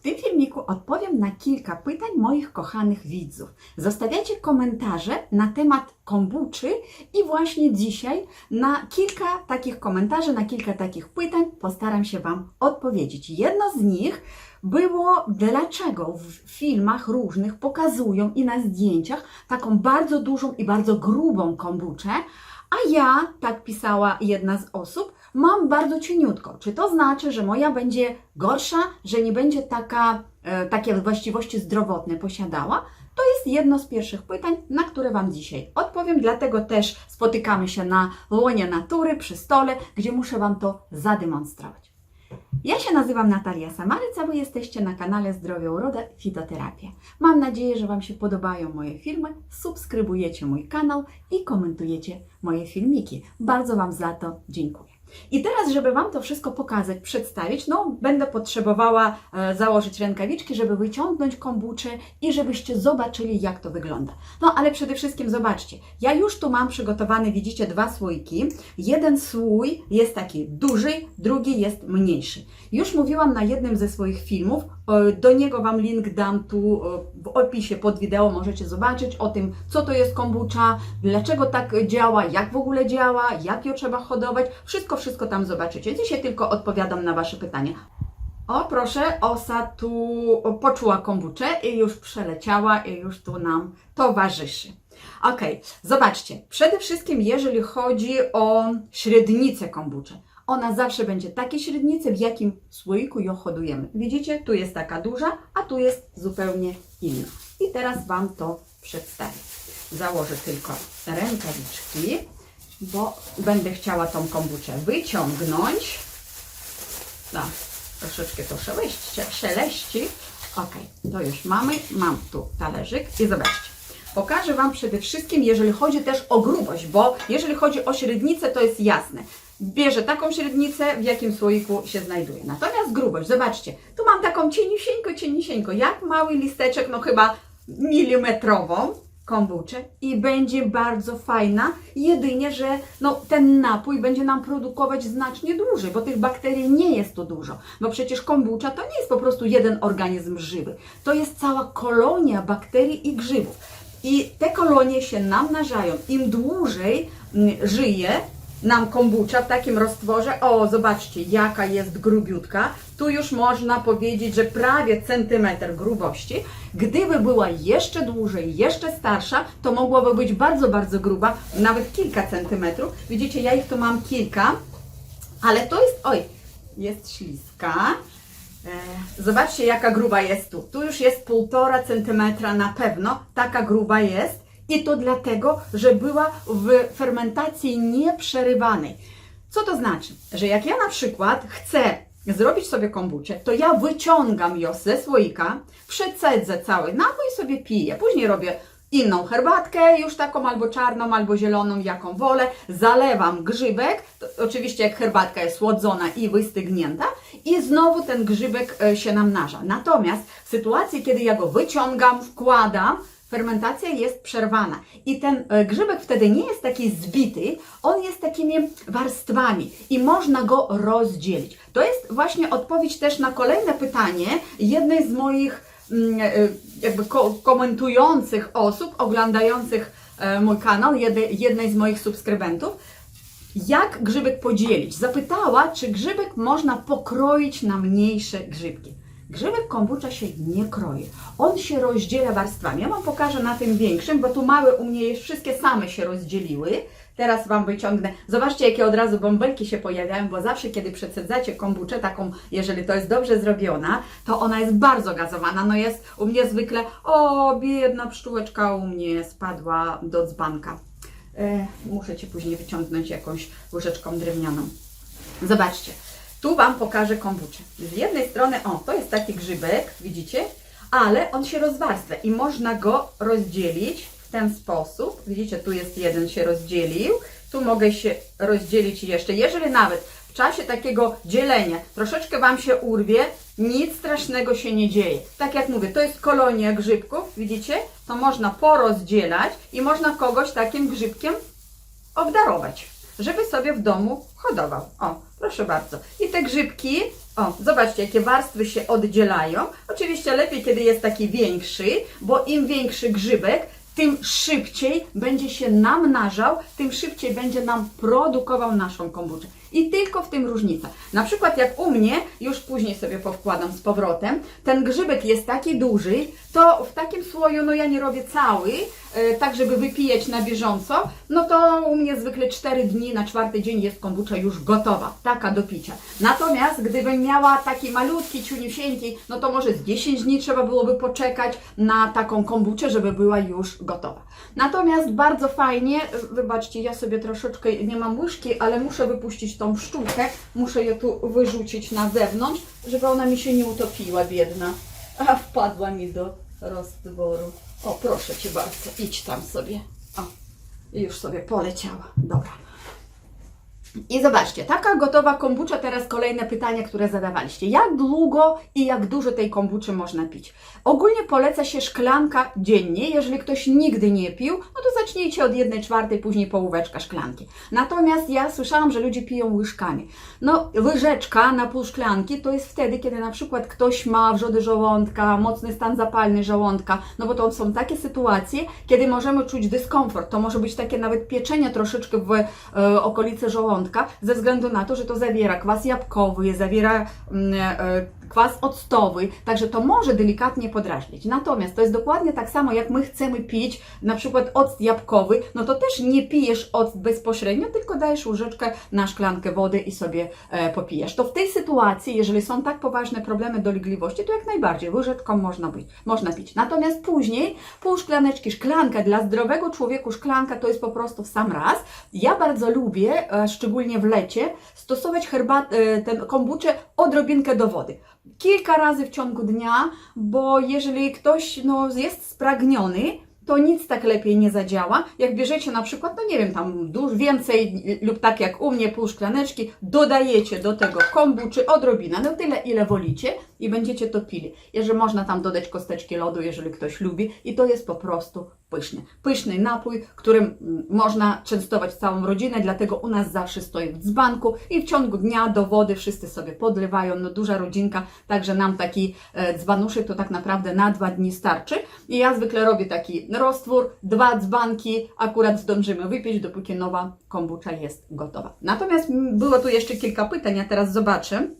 W tym filmiku odpowiem na kilka pytań moich kochanych widzów. Zostawiacie komentarze na temat kombuczy i właśnie dzisiaj na kilka takich komentarzy, na kilka takich pytań postaram się Wam odpowiedzieć. Jedno z nich było, dlaczego w filmach różnych pokazują i na zdjęciach taką bardzo dużą i bardzo grubą kombuczę, a ja, tak pisała jedna z osób, mam bardzo cieniutko. Czy to znaczy, że moja będzie gorsza, że nie będzie taka, e, takie właściwości zdrowotne posiadała? To jest jedno z pierwszych pytań, na które Wam dzisiaj odpowiem, dlatego też spotykamy się na łonie natury przy stole, gdzie muszę Wam to zademonstrować. Ja się nazywam Natalia Samaryc, a Wy jesteście na kanale Zdrowie Uroda Fitoterapia. Mam nadzieję, że Wam się podobają moje filmy, subskrybujecie mój kanał i komentujecie moje filmiki. Bardzo Wam za to dziękuję. I teraz, żeby Wam to wszystko pokazać, przedstawić, no będę potrzebowała e, założyć rękawiczki, żeby wyciągnąć kombuczę i żebyście zobaczyli, jak to wygląda. No ale przede wszystkim zobaczcie, ja już tu mam przygotowane, widzicie, dwa słoiki. Jeden słój jest taki duży, drugi jest mniejszy. Już mówiłam na jednym ze swoich filmów, do niego Wam link dam tu e, w opisie pod wideo, możecie zobaczyć o tym, co to jest kombucha, dlaczego tak działa, jak w ogóle działa, jak ją trzeba hodować, wszystko, wszystko tam zobaczycie. Dzisiaj tylko odpowiadam na Wasze pytania. O, proszę, osa tu poczuła kombuczę i już przeleciała i już tu nam towarzyszy. Ok, zobaczcie, przede wszystkim jeżeli chodzi o średnicę kombuczy, ona zawsze będzie takiej średnicy, w jakim słoiku ją hodujemy. Widzicie, tu jest taka duża, a tu jest zupełnie inna. I teraz Wam to przedstawię. Założę tylko rękawiczki, bo będę chciała tą kombuczę wyciągnąć. No, troszeczkę to szeleści. szeleści. Ok, to już mamy. Mam tu talerzyk i zobaczcie. Pokażę Wam przede wszystkim, jeżeli chodzi też o grubość, bo jeżeli chodzi o średnicę, to jest jasne. Bierze taką średnicę, w jakim słoiku się znajduje. Natomiast grubość, zobaczcie, tu mam taką cieniusieńko, cieniusieńko, jak mały listeczek, no chyba milimetrową kombuczę i będzie bardzo fajna, jedynie, że no, ten napój będzie nam produkować znacznie dłużej, bo tych bakterii nie jest tu dużo. Bo przecież kombucha to nie jest po prostu jeden organizm żywy, to jest cała kolonia bakterii i grzybów. I te kolonie się namnażają. Im dłużej mm, żyje nam kombucha w takim roztworze, o zobaczcie jaka jest grubiutka, tu już można powiedzieć, że prawie centymetr grubości. Gdyby była jeszcze dłużej, jeszcze starsza, to mogłaby być bardzo, bardzo gruba, nawet kilka centymetrów. Widzicie, ja ich tu mam kilka, ale to jest, oj, jest śliska. E, Zobaczcie, jaka gruba jest tu. Tu już jest półtora centymetra na pewno, taka gruba jest. I to dlatego, że była w fermentacji nieprzerywanej. Co to znaczy? Że jak ja na przykład chcę zrobić sobie kombuczę, to ja wyciągam ją ze słoika, przecedzę cały napój i sobie piję. Później robię inną herbatkę, już taką albo czarną, albo zieloną, jaką wolę. Zalewam grzybek, oczywiście jak herbatka jest słodzona i wystygnięta i znowu ten grzybek e, się namnaża. Natomiast w sytuacji, kiedy ja go wyciągam, wkładam, fermentacja jest przerwana i ten e, grzybek wtedy nie jest taki zbity, on jest takimi warstwami i można go rozdzielić. To jest właśnie odpowiedź też na kolejne pytanie jednej z moich mm, e, jakby ko- komentujących osób, oglądających e, mój kanał, jednej z moich subskrybentów. Jak grzybek podzielić? Zapytała, czy grzybek można pokroić na mniejsze grzybki. Grzybek kombucha się nie kroi. On się rozdziela warstwami. Ja Wam pokażę na tym większym, bo tu małe u mnie już wszystkie same się rozdzieliły. Teraz Wam wyciągnę. Zobaczcie, jakie od razu bąbelki się pojawiają, bo zawsze, kiedy przecedzacie kombuczę, taką, jeżeli to jest dobrze zrobiona, to ona jest bardzo gazowana. No jest u mnie zwykle, o, biedna pszczółeczka u mnie spadła do dzbanka. E, muszę Ci później wyciągnąć jakąś łyżeczką drewnianą. Zobaczcie, tu Wam pokażę kombuczę. Z jednej strony, o, to jest taki grzybek, widzicie? Ale on się rozwarstwia i można go rozdzielić w ten sposób. Widzicie, tu jest jeden się rozdzielił, tu mogę się rozdzielić jeszcze. Jeżeli nawet w czasie takiego dzielenia troszeczkę Wam się urwie, nic strasznego się nie dzieje. Tak jak mówię, to jest kolonia grzybków, widzicie? To można porozdzielać i można kogoś takim grzybkiem obdarować, żeby sobie w domu hodował. O, proszę bardzo. I te grzybki, O, zobaczcie, jakie warstwy się oddzielają. Oczywiście lepiej, kiedy jest taki większy, bo im większy grzybek, tym szybciej będzie się namnażał, tym szybciej będzie nam produkował naszą kombuczę. I tylko w tym różnica. Na przykład jak u mnie, już później sobie powkładam z powrotem, ten grzybek jest taki duży, to w takim słoju, no ja nie robię cały, e, tak żeby wypijać na bieżąco, no to u mnie zwykle 4 dni, na czwarty dzień jest kombucza już gotowa, taka do picia. Natomiast gdybym miała taki malutki, ciuniusieńki, no to może z 10 dni trzeba byłoby poczekać na taką kombuczę, żeby była już gotowa. Natomiast bardzo fajnie, wybaczcie, ja sobie troszeczkę, nie mam łyżki, ale muszę wypuścić tą pszczółkę, muszę ją tu wyrzucić na zewnątrz, żeby ona mi się nie utopiła, biedna. A wpadła mi do roztworu. O, proszę Cię bardzo, idź tam sobie. O, już sobie poleciała. Dobra. I zobaczcie, taka gotowa kombucza, teraz kolejne pytanie, które zadawaliście. Jak długo i jak dużo tej kombuczy można pić? Ogólnie poleca się szklanka dziennie. Jeżeli ktoś nigdy nie pił, no to zacznijcie od jednej czwartej, później połóweczka szklanki. Natomiast ja słyszałam, że ludzie piją łyżkami. No, łyżeczka na pół szklanki to jest wtedy, kiedy na przykład ktoś ma wrzody żołądka, mocny stan zapalny żołądka, no bo to są takie sytuacje, kiedy możemy czuć dyskomfort. To może być takie nawet pieczenie troszeczkę w e, okolicy żołądka, ze względu na to, że to zawiera kwas jabłkowy, zawiera mm, e, kwas octowy, także to może delikatnie podrażnić. Natomiast to jest dokładnie tak samo, jak my chcemy pić na przykład oct jabłkowy, no to też nie pijesz oct bezpośrednio, tylko dajesz łyżeczkę na szklankę wody i sobie e, popijesz. To w tej sytuacji, jeżeli są tak poważne problemy dolegliwości, to jak najbardziej łyżeczką można, być, można pić. Natomiast później pół szklaneczki, szklanka dla zdrowego człowieku, szklanka to jest po prostu w sam raz. Ja bardzo lubię, e, szczególnie w lecie, stosować herbat, e, ten kombuczę odrobinkę do wody kilka razy w ciągu dnia, bo jeżeli ktoś no, jest spragniony, to nic tak lepiej nie zadziała. Jak bierzecie na przykład, no nie wiem, tam dużo więcej lub tak jak u mnie pół szklaneczki, dodajecie do tego kombuczy odrobinę, no tyle ile wolicie i będziecie to pili. Jeżeli można tam dodać kosteczki lodu, jeżeli ktoś lubi i to jest po prostu pyszny. Pyszny napój, którym mm, można częstować całą rodzinę, dlatego u nas zawsze stoi w dzbanku i w ciągu dnia do wody wszyscy sobie podlewają, no duża rodzinka, także nam taki e, dzbanuszek to tak naprawdę na dwa dni starczy i ja zwykle robię taki roztwór, dwa dzbanki, akurat zdążymy wypić, dopóki nowa kombucha jest gotowa. Natomiast było tu jeszcze kilka pytań, ja teraz zobaczę.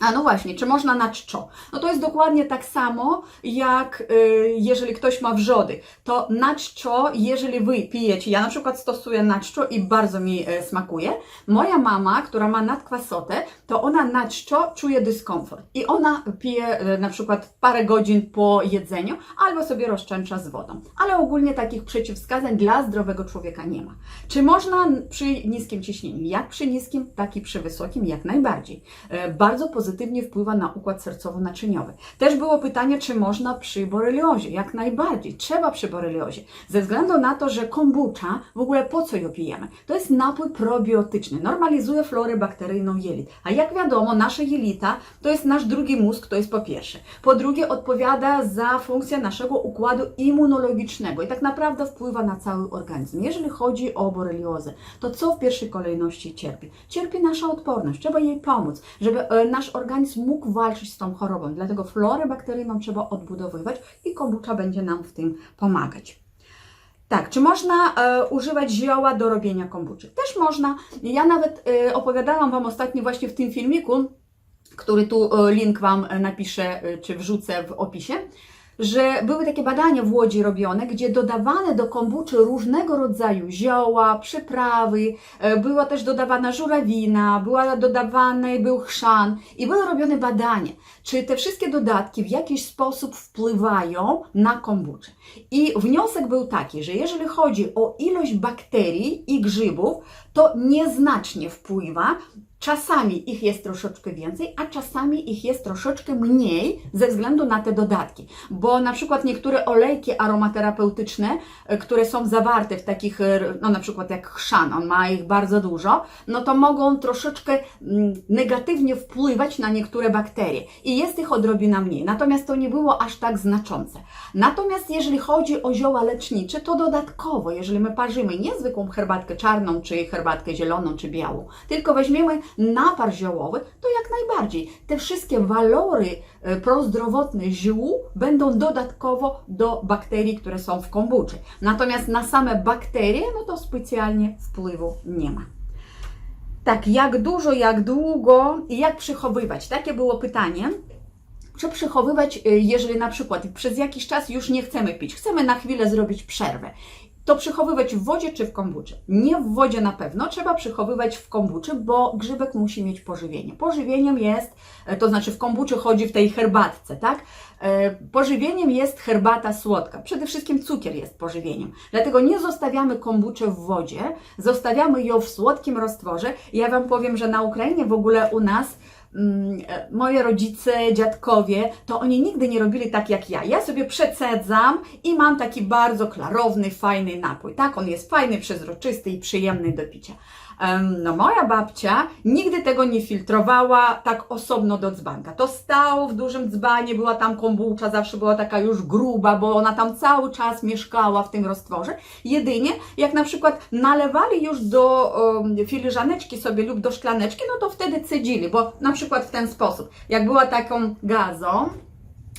A no właśnie, czy można na czczo? No to jest dokładnie tak samo, jak y, jeżeli ktoś ma wrzody. To na czczo, jeżeli Wy pijecie, ja na przykład stosuję na czczo i bardzo mi y, smakuje. Moja mama, która ma nadkwasotę, to ona na czczo czuje dyskomfort. I ona pije y, na przykład parę godzin po jedzeniu, albo sobie rozczęcza z wodą. Ale ogólnie takich przeciwwskazań dla zdrowego człowieka nie ma. Czy można przy niskim ciśnieniu? Jak przy niskim, tak i przy wysokim, jak najbardziej. Y, bardzo pozytywnie wpływa na układ sercowo-naczyniowy. Też było pytanie, czy można przy boreliozie. Jak najbardziej, trzeba przy boreliozie. Ze względu na to, że kombucha, w ogóle po co ją pijemy? To jest napój probiotyczny, normalizuje florę bakteryjną jelit. A jak wiadomo, nasze jelita to jest nasz drugi mózg, to jest po pierwsze. Po drugie, odpowiada za funkcję naszego układu immunologicznego i tak naprawdę wpływa na cały organizm. Jeżeli chodzi o boreliozę, to co w pierwszej kolejności cierpi? Cierpi nasza odporność, trzeba jej pomóc, żeby e, nasz organizm mógł walczyć z tą chorobą. Dlatego florę bakteryjną trzeba odbudowywać i kombucha będzie nam w tym pomagać. Tak, czy można e, używać zioła do robienia kombuczy? Też można. Ja nawet e, opowiadałam Wam ostatnio właśnie w tym filmiku, który tu e, link Wam e, napiszę, e, czy wrzucę w opisie, że były takie badania w Łodzi robione, gdzie dodawane do kombuczy różnego rodzaju zioła, przyprawy, e, była też dodawana żurawina, była dodawany był chrzan i były robione badania, czy te wszystkie dodatki w jakiś sposób wpływają na kombuczę. I wniosek był taki, że jeżeli chodzi o ilość bakterii i grzybów, to nieznacznie wpływa Czasami ich jest troszeczkę więcej, a czasami ich jest troszeczkę mniej ze względu na te dodatki. Bo na przykład niektóre olejki aromaterapeutyczne, e, które są zawarte w takich, e, no na przykład jak chrzan, on ma ich bardzo dużo, no to mogą troszeczkę mm, negatywnie wpływać na niektóre bakterie. I jest ich odrobina mniej. Natomiast to nie było aż tak znaczące. Natomiast jeżeli chodzi o zioła lecznicze, to dodatkowo, jeżeli my parzymy nie zwykłą herbatkę czarną, czy herbatkę zieloną, czy białą, tylko weźmiemy napar ziołowy, to jak najbardziej. Te wszystkie walory e, prozdrowotne ziół będą dodatkowo do bakterii, które są w kombuczy. Natomiast na same bakterie, no to specjalnie wpływu nie ma. Tak, jak dużo, jak długo i jak przechowywać? Takie było pytanie. Czy przechowywać, y, jeżeli na przykład przez jakiś czas już nie chcemy pić, chcemy na chwilę zrobić przerwę, to przechowywać w wodzie czy w kombuczy? Nie w wodzie na pewno, trzeba przechowywać w kombuczy, bo grzybek musi mieć pożywienie. Pożywieniem jest, e, to znaczy w kombuczy chodzi w tej herbatce, tak? E, Pożywieniem jest herbata słodka. Przede wszystkim cukier jest pożywieniem. Dlatego nie zostawiamy kombuczy w wodzie, zostawiamy ją w słodkim roztworze. Ja Wam powiem, że na Ukrainie w ogóle u nas moje rodzice, dziadkowie, to oni nigdy nie robili tak jak ja. Ja sobie przecedzam i mam taki bardzo klarowny, fajny napój. Tak, on jest fajny, przezroczysty i przyjemny do picia. No moja babcia nigdy tego nie filtrowała tak osobno do dzbanka. To stało w dużym dzbanie, była tam kombucza, zawsze była taka już gruba, bo ona tam cały czas mieszkała w tym roztworze. Jedynie jak na przykład nalewali już do um, filiżaneczki sobie lub do szklaneczki, no to wtedy cedzili, bo na przykład w ten sposób, jak była taką gazą,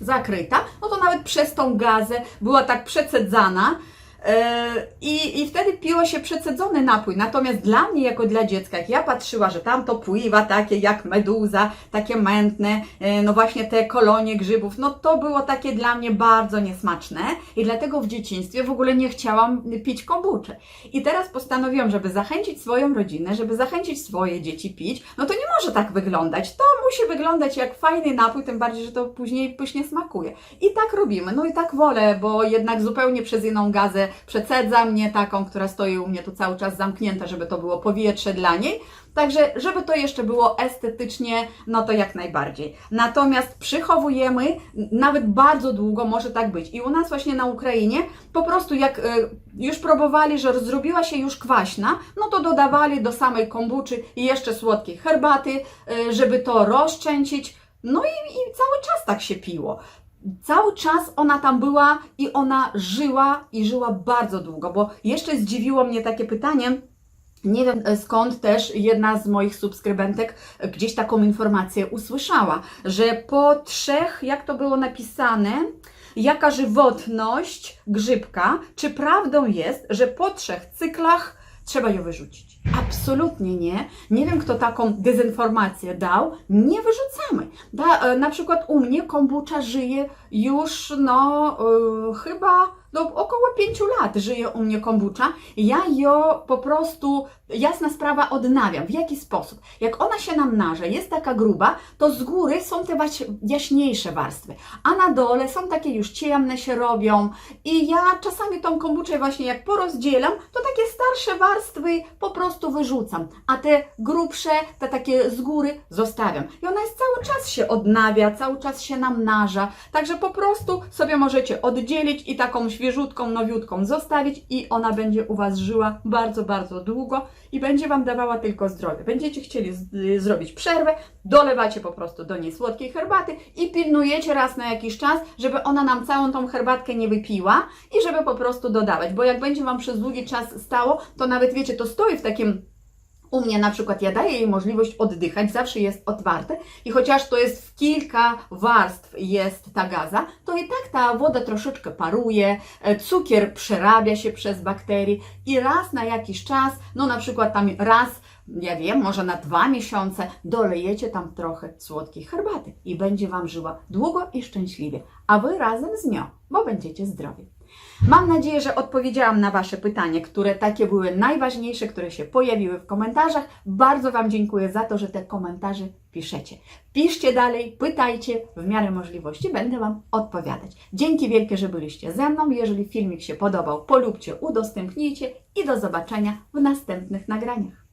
zakryta, no to nawet przez tą gazę była tak przecedzana. E, I, I wtedy piło się przecedzony napój. Natomiast dla mnie, jako dla dziecka, jak ja patrzyła, że tam to pływa takie jak meduza, takie mętne, e, no właśnie te kolonie grzybów, no to było takie dla mnie bardzo niesmaczne i dlatego w dzieciństwie w ogóle nie chciałam pić kombuczy. I teraz postanowiłam, żeby zachęcić swoją rodzinę, żeby zachęcić swoje dzieci pić, no to nie może tak wyglądać. To musi wyglądać jak fajny napój, tym bardziej, że to później pysznie smakuje. I tak robimy. No i tak wolę, bo jednak zupełnie przez inną gazę przecedzam, nie taką, która stoi u mnie tu cały czas zamknięta, żeby to było powietrze dla niej. Także, żeby to jeszcze było estetycznie, no to jak najbardziej. Natomiast przychowujemy nawet bardzo długo, może tak być. I u nas właśnie na Ukrainie po prostu jak y, już próbowali, że zrobiła się już kwaśna, no to dodawali do samej kombuczy jeszcze słodkiej herbaty, y, żeby to rozczęcić. No i, i cały czas tak się piło. Cały czas ona tam była i ona żyła i żyła bardzo długo, bo jeszcze zdziwiło mnie takie pytanie, nie wiem e, skąd też jedna z moich subskrybentek e, gdzieś taką informację usłyszała, że po trzech, jak to było napisane, jaka żywotność grzybka, czy prawdą jest, że po trzech cyklach trzeba ją wyrzucić? Absolutnie nie. Nie wiem, kto taką dezinformację dał. Nie wyrzucamy. Da, e, na przykład u mnie kombucza żyje już, no, e, chyba no, około pięciu lat żyje u mnie kombucza. Ja ją po prostu, jasna sprawa, odnawiam. W jaki sposób? Jak ona się namnaża, jest taka gruba, to z góry są te jaśniejsze warstwy, a na dole są takie już ciemne się robią i ja czasami tą kombuczę właśnie jak porozdzielam, to takie starsze warstwy po prostu wyrzucam, a te grubsze, te takie z góry zostawiam. I ona jest cały czas się odnawia, cały czas się namnaża, także po prostu sobie możecie oddzielić i taką świeżutką, nowiutką zostawić i ona będzie u Was żyła bardzo, bardzo długo i będzie Wam dawała tylko zdrowie. Będziecie chcieli y, zrobić przerwę, dolewacie po prostu do niej słodkiej herbaty i pilnujecie raz na jakiś czas, żeby ona nam całą tą herbatkę nie wypiła i żeby po prostu dodawać, bo jak będzie Wam przez długi czas stało, to nawet wiecie, to stoi w takim u mnie na przykład ja daję jej możliwość oddychać, zawsze jest otwarte i chociaż to jest w kilka warstw jest ta gaza, to i tak ta woda troszeczkę paruje, e, cukier przerabia się przez bakterie i raz na jakiś czas, no na przykład tam raz, ja wiem, może na dwa miesiące dolejecie tam trochę słodkiej herbaty i będzie Wam żyła długo i szczęśliwie, a Wy razem z nią, bo będziecie zdrowi. Mam nadzieję, że odpowiedziałam na Wasze pytanie, które takie były najważniejsze, które się pojawiły w komentarzach. Bardzo Wam dziękuję za to, że te komentarze piszecie. Piszcie dalej, pytajcie, w miarę możliwości będę Wam odpowiadać. Dzięki wielkie, że byliście ze mną. Jeżeli filmik się podobał, polubcie, udostępnijcie i do zobaczenia w następnych nagraniach.